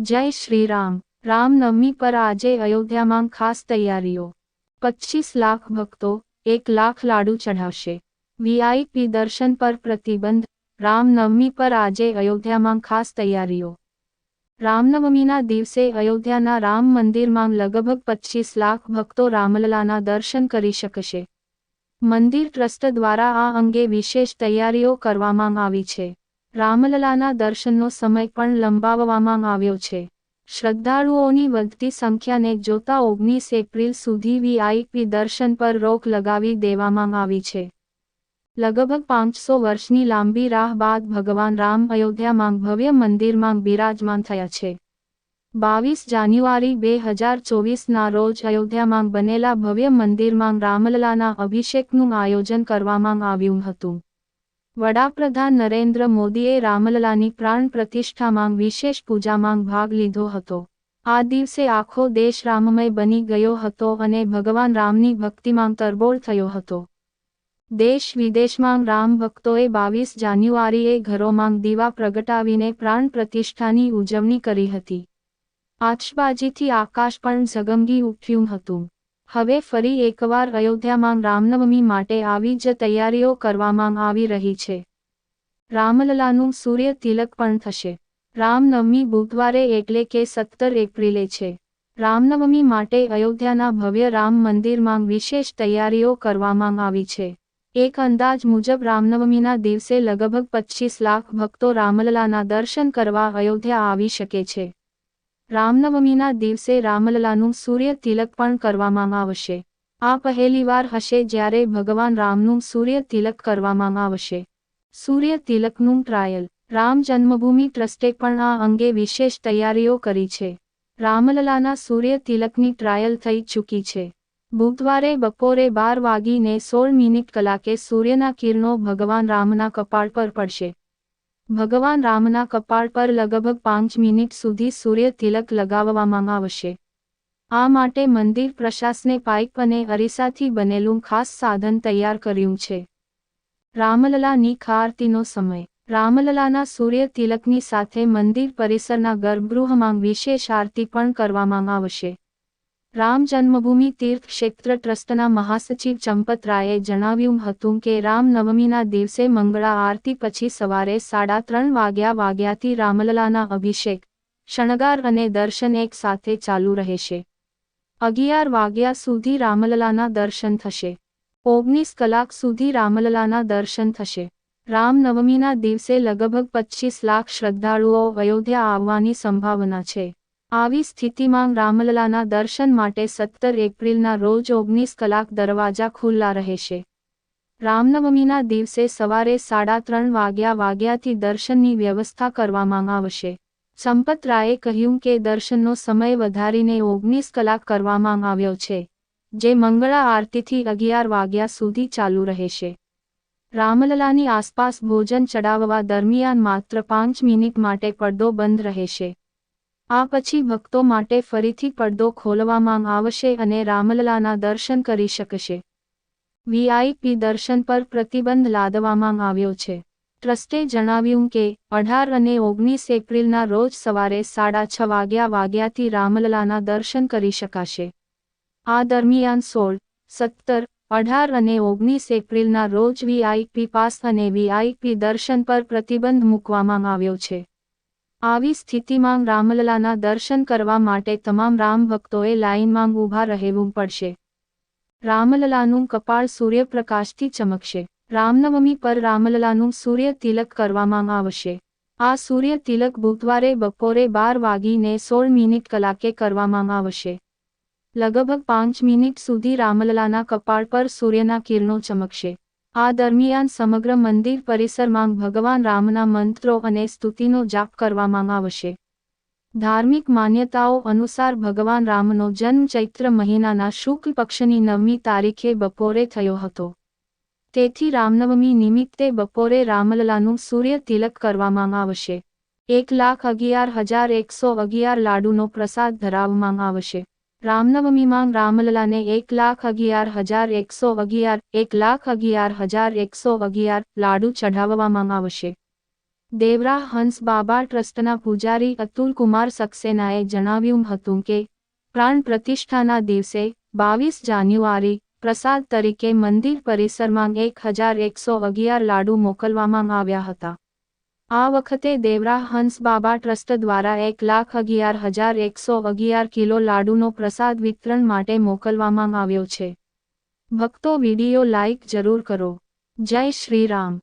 જય શ્રી રામ. રામનવમી પર આજે અયોધ્યામાં ખાસ તૈયારીઓ. પચ્ચીસ લાખ ભક્તો, એક લાખ લાડુ ચઢાવશે. વીઆઈપી દર્શન પર પ્રતિબંધ. રામનવમી પર આજે અયોધ્યામાં ખાસ તૈયારીઓ. રામનવમીના દિવસે અયોધ્યાના રામ મંદિરમાં લગભગ પચ્ચીસ લાખ ભક્તો રામલલાના દર્શન કરી શકશે. મંદિર ટ્રસ્ટ દ્વારા આ અંગે વિશેષ તૈયારીઓ કરવામાં આવી છે. રામલલાના દર્શનનો સમય પણ લંબાવવામાં આવ્યો છે. શ્રદ્ધાળુઓની વધતી સંખ્યાને જોતા ઓગણીસ એપ્રિલ સુધી વીઆઈપી દર્શન પર રોક લગાવી દેવામાં આવી છે. લગભગ પાંચસો વર્ષની લાંબી રાહ બાદ ભગવાન રામ અયોધ્યામાં ભવ્ય મંદિરમાં બિરાજમાન થયા છે. બાવીસ જાન્યુઆરી બે હજાર ચોવીસના રોજ અયોધ્યામાં બનેલા ભવ્ય મંદિરમાં રામલલાના અભિષેકનું આયોજન કરવામાં આવ્યું હતું. વડાપ્રધાન નરેન્દ્ર મોદીએ રામલલાની પ્રાણ પ્રતિષ્ઠામાં વિશેષ પૂજામાં ભાગ લીધો હતો. આ દિવસે આખો દેશ રામમય બની ગયો હતો અને ભગવાન રામની ભક્તિમાં તરબોળ થયો હતો. દેશ વિદેશમાં રામ ભક્તોએ બાવીસ જાન્યુઆરીએ ઘરોમાં દીવા પ્રગટાવીને પ્રાણ પ્રતિષ્ઠાની ઉજવણી કરી હતી. આતશબાજીથી આકાશ પણ ઝગમગી ઉઠ્યું હતું. હવે ફરી એકવાર અયોધ્યામાં રામનવમી માટે આવી જ તૈયારીઓ કરવામાં આવી રહી છે. રામલલાનું સૂર્ય તિલક પણ થશે. રામનવમી બુધવારે એટલે કે સત્તર એપ્રિલે છે. રામનવમી માટે અયોધ્યાના ભવ્ય રામ મંદિરમાં વિશેષ તૈયારીઓ કરવામાં આવી છે. એક અંદાજ મુજબ રામનવમીના દિવસે લગભગ પચ્ચીસ લાખ ભક્તો રામલલાના દર્શન કરવા અયોધ્યા આવી શકે છે. રામનવમીના દિવસે રામલલાનું સૂર્ય તિલક પણ કરવામાં આવશે. આ પહેલીવાર હશે જ્યારે ભગવાન રામનું સૂર્ય તિલક કરવામાં આવશે. સૂર્ય તિલકનું ટ્રાયલ. રામ જન્મભૂમિ ટ્રસ્ટે પણ આ અંગે વિશેષ તૈયારીઓ કરી છે. રામલલાના સૂર્ય તિલકની ટ્રાયલ થઈ ચૂકી છે. બુધવારે બપોરે બાર વાગીને સોળ મિનિટ કલાકે સૂર્યના કિરણો ભગવાન રામના કપાળ પર પડશે. ભગવાન રામના કપાળ પર લગભગ પાંચ મિનિટ સુધી સૂર્ય તિલક લગાવવામાં આવશે. આ માટે મંદિર પ્રશાસને પાઇપ અને અરીસાથી બનેલું ખાસ સાધન તૈયાર કર્યું છે. રામલલાની ખારતીનો સમય. રામલલાના સૂર્ય તિલકની સાથે મંદિર પરિસરના ગર્ભગૃહમાં વિશેષ આરતી પણ કરવામાં આવશે. રામ જન્મભૂમિ તીર્થ ક્ષેત્ર ટ્રસ્ટના મહાસચિવ ચંપત રાયે જણાવ્યું હતું કે રામ નવમીના દિવસે મંગળા આરતી પછી સવારે સાડા ત્રણ વાગ્યા વાગ્યાથી રામલલાના અભિષેક, શણગાર અને દર્શન એક સાથે ચાલુ રહેશે. અગિયાર વાગ્યા સુધી રામલલાના દર્શન થશે. ઓગણીસ કલાક સુધી રામલલાના દર્શન થશે. રામનવમીના દિવસે લગભગ પચ્ચીસ લાખ શ્રદ્ધાળુઓ અયોધ્યા આવવાની સંભાવના છે. આવી સ્થિતિમાં રામલલાના દર્શન માટે સત્તર એપ્રિલના રોજ ઓગણીસ કલાક દરવાજા ખુલ્લા રહેશે. રામનવમીના દિવસે સવારે સાડા ત્રણ વાગ્યા વાગ્યાથી દર્શનની વ્યવસ્થા કરવામાં આવશે. સંપત કહ્યું કે દર્શનનો સમય વધારીને ઓગણીસ કલાક કરવામાં આવ્યો છે, જે મંગળા આરતીથી અગિયાર વાગ્યા સુધી ચાલુ રહેશે. રામલલાની આસપાસ ભોજન ચડાવવા દરમિયાન માત્ર પાંચ મિનિટ માટે પડદો બંધ રહેશે. આ પછી ભક્તો માટે ફરીથી પડદો ખોલવામાં આવશે અને રામલલાના દર્શન કરી શકશે. વીઆઈપી દર્શન પર પ્રતિબંધ લાદવામાં આવ્યો છે. ટ્રસ્ટે જણાવ્યું કે, અઢાર અને ઓગણીસ એપ્રિલના રોજ સવારે સાડા છ વાગ્યા વાગ્યાથી રામલલાના દર્શન કરી શકાશે. આ દરમિયાન સોળ, સત્તર, અઢાર અને ઓગણીસ એપ્રિલના રોજ વીઆઈપી પાસ અને વીઆઈપી દર્શન પર પ્રતિબંધ મૂકવામાં આવ્યો છે. આવી સ્થિતિમાં રામલલાના દર્શન કરવા માટે તમામ રામ ભક્તોએ લાઇનમાં ઊભા રહેવું પડશે. રામલલાનું કપાળ સૂર્યપ્રકાશથી ચમકશે. રામનવમી પર રામલલાનું સૂર્ય તિલક કરવામાં આવશે. આ સૂર્ય તિલક બુધવારે બપોરે બાર વાગીને સોળ મિનિટ કલાકે કરવામાં આવશે. લગભગ પાંચ મિનિટ સુધી રામલલાના કપાળ પર સૂર્યના કિરણો ચમકશે. આ દરમિયાન સમગ્ર મંદિર પરિસરમાં ભગવાન રામના મંત્રો અને સ્તુતિનો જાપ કરવામાં આવશે. ધાર્મિક માન્યતાઓ અનુસાર ભગવાન રામનો જન્મ ચૈત્ર મહિનાના શુક્લ પક્ષની નવમી તારીખે બપોરે થયો હતો. તેથી રામનવમી નિમિત્તે બપોરે રામલલાનું સૂર્ય તિલક કરવામાં આવશે. એક લાખ અગિયાર હજાર એકસો અગિયાર લાડુનો પ્રસાદ ધરાવવામાં આવશે. રામનવમીમાં રામલલાને એક લાખ અગિયાર હજાર એકસો અગિયાર, એક લાખ અગિયાર હજાર એકસો અગિયાર લાડુ ચઢાવવામાં આવશે. દેવરા હંસ બાબા ટ્રસ્ટના પૂજારી અતુલ કુમાર સક્સેનાએ જણાવ્યું હતું કે, પ્રાણ પ્રતિષ્ઠાના દિવસે બાવીસ જાન્યુઆરી પ્રસાદ તરીકે મંદિર પરિસરમાં એક હજાર એકસો અગિયાર લાડુ મોકલવામાં આવ્યા હતા. આ વખતે દેવરા હંસ બાબા ટ્રસ્ટ દ્વારા એક લાખ અગિયાર હજાર એકસો અગિયાર કિલો લાડુનો પ્રસાદ વિતરણ માટે મોકલવામાં આવ્યો છે. ભક્તો વિડિયો લાઇક જરૂર કરો. જય શ્રી રામ.